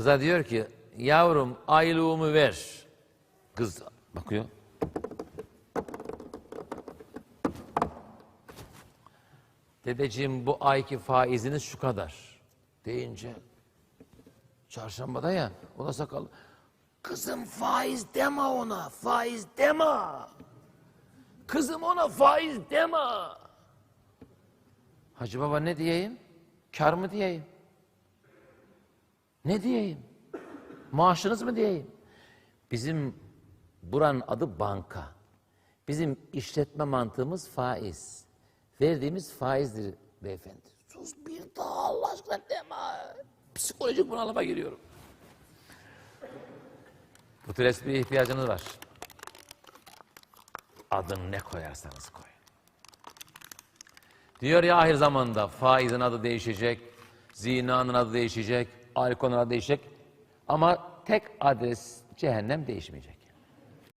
Kıza diyor ki yavrum aylığımı ver. Kız bakıyor. Dedeciğim bu ayki faiziniz şu kadar. Deyince çarşambada ya o da sakal. Kızım faiz deme ona faiz deme. Kızım ona faiz deme. Hacı baba ne diyeyim? Kar mı diyeyim? Ne diyeyim? Maaşınız mı diyeyim? Bizim buranın adı banka. Bizim işletme mantığımız faiz. Verdiğimiz faizdir beyefendi. Sus bir daha Allah aşkına deme. Psikolojik bunalıma giriyorum. Bu tür espriye ihtiyacınız var. Adını ne koyarsanız koyun. Diyor ya ahir zamanda faizin adı değişecek, zinanın adı değişecek, alkolün adı değişecek. Ama tek adres cehennem değişmeyecek.